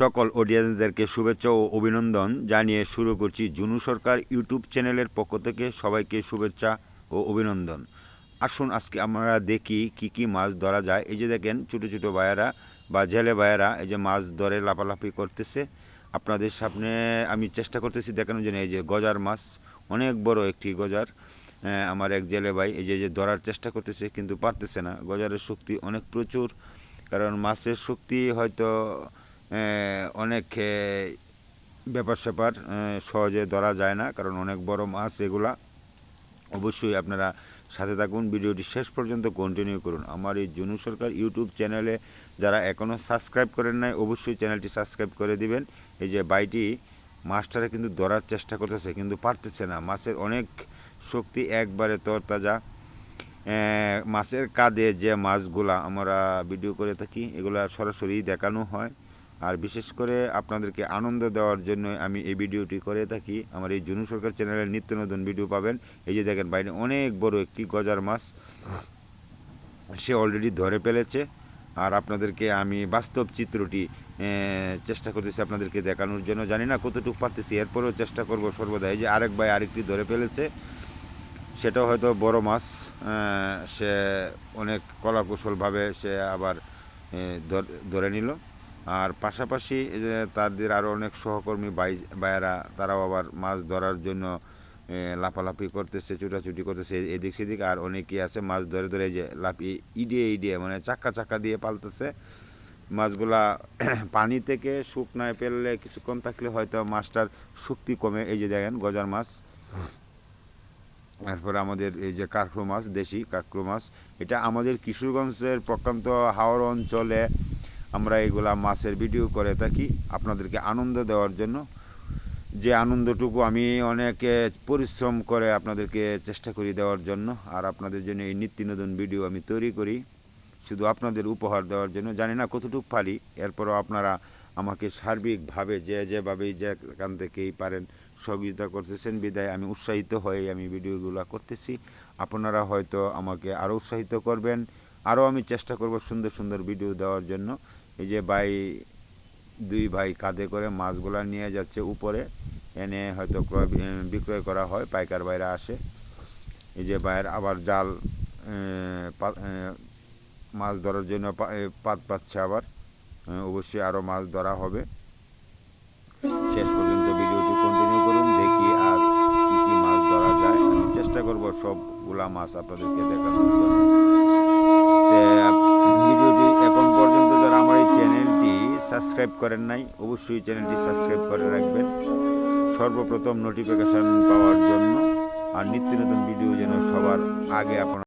সকল অডিয়েন্সদেরকে শুভেচ্ছা ও অভিনন্দন জানিয়ে শুরু করছি জুনু সরকার ইউটিউব চ্যানেলের পক্ষ থেকে সবাইকে শুভেচ্ছা ও অভিনন্দন। আসুন আজকে আমরা দেখি কি কি মাছ ধরা যায়। এই যে দেখেন, ছোটো ছোটো ভাইয়ারা বা জেলে ভাইয়ারা এই যে মাছ ধরে লাফালাফি করতেছে। আপনাদের সামনে আমি চেষ্টা করতেছি দেখানোর জন্য। এই যে গজার মাছ, অনেক বড় একটি গজার। আমার এক জেলে ভাই এই যে ধরার চেষ্টা করতেছে কিন্তু পারতেছে না। গজারের শক্তি অনেক প্রচুর, কারণ মাছের শক্তি হয়তো অনেক ব্যাপার স্যাপার সহজে ধরা যায় না, কারণ অনেক বড় মাছ এগুলা। অবশ্যই আপনারা সাথে থাকুন, ভিডিওটি শেষ পর্যন্ত কন্টিনিউ করুন। আমার এই জুনু সরকার ইউটিউব চ্যানেলে যারা এখনও সাবস্ক্রাইব করেন নাই, অবশ্যই চ্যানেলটি সাবস্ক্রাইব করে দিবেন। এই যে বাইটি মাছটারে কিন্তু ধরার চেষ্টা করতেছে, কিন্তু পারতেছে না। মাছের অনেক শক্তি একবারে তরতাজা। মাছের কাঁধে যে মাছগুলা আমরা ভিডিও করে থাকি, এগুলা সরাসরি দেখানো হয়। আর বিশেষ করে আপনাদেরকে আনন্দ দেওয়ার জন্য আমি এই ভিডিওটি করে থাকি। আমার এই জুনু সরকার চ্যানেলের নিত্য নতুন ভিডিও পাবেন। এই যে দেখেন বাইরে অনেক বড় একটি গজার মাছ সে অলরেডি ধরে ফেলেছে। আর আপনাদেরকে আমি বাস্তব চিত্রটি চেষ্টা করতেছি আপনাদেরকে দেখানোর জন্য। জানি না কতটুকু পারতেছি, এরপরেও চেষ্টা করব সর্বদা। এই যে আরেক ভাই আরেকটি ধরে ফেলেছে, সেটাও হয়তো বড় মাছ সে অনেক কলাকুশলভাবে সে আবার ধর- ধরে নিল। আর পাশাপাশি তাদের আরও অনেক সহকর্মী ভাই, ভাইয়েরা, তারাও আবার মাছ ধরার জন্য লাফালাফি করতেছে, ছুটাছুটি করতেছে, এদিক সেদিক, আর অনেকেই আছে মাছ ধরে ধরে যে লাফিয়ে, ইডিয়ে ইডিয়ে মানে চাক্কা চাক্কা দিয়ে পালতেছে। মাছগুলা পানি থেকে শুকনায় ফেললে কিছুক্ষণ থাকলে হয়তো মাছটার শক্তি কমে। এই যে দেখেন, গজার মাছ। তারপরে আমাদের এই যে কাঁকড়ো মাছ, দেশি কাঁকড়ো মাছ। এটা আমাদের কিশোরগঞ্জের প্রত্যন্ত হাওড় অঞ্চলে আমরা এগুলা মাছের ভিডিও করে থাকি আপনাদেরকে আনন্দ দেওয়ার জন্য। যে আনন্দটুকু আমি অনেক পরিশ্রম করে আপনাদেরকে চেষ্টা করি দেওয়ার জন্য আর আপনাদের জন্য এই নিত্য নতুন ভিডিও আমি তৈরি করি। শুধু আপনাদের উপহার দেওয়ার জন্য। জানি না কতটুকু পারি, এরপরও আপনারা আমাকে সার্বিকভাবে যে যেভাবেই যেখান থেকেই পারেন সহযোগিতা করতেছেন, বিদায়। আমি উৎসাহিত হয়ে আমি ভিডিওগুলো করতেছি। আপনারা হয়তো আমাকে আরও উৎসাহিত করবেন। আরও আমি চেষ্টা করব সুন্দর সুন্দর ভিডিও দেওয়ার জন্য। এই যে ভাই, দুই ভাই কাঁধে করে মাছগুলো নিয়ে যাচ্ছে উপরে। এনে হয়তো ক্রয় বিক্রয় করা হয়, পাইকার বাইরা আসে। এই যে বাইরে আবার জাল মাছ ধরার জন্য পাত পাচ্ছে আবার। অবশ্যই আরও মাছ ধরা হবে। শেষ পর্যন্ত ভিডিওটি কন্টিনিউ করুন, দেখি আর কী কী মাছ ধরা যায়। আমি চেষ্টা করব সবগুলা মাছ আপনাদেরকে দেখানোর জন্য। ভিডিওটি এখন পর্যন্ত যারা আমার এই চ্যানেলটি সাবস্ক্রাইব করেন নাই, অবশ্যই চ্যানেলটি সাবস্ক্রাইব করে রাখবেন। সর্বপ্রথম নোটিফিকেশন পাওয়ার জন্য আর নিত্য নতুন ভিডিও যেন সবার আগে আপনার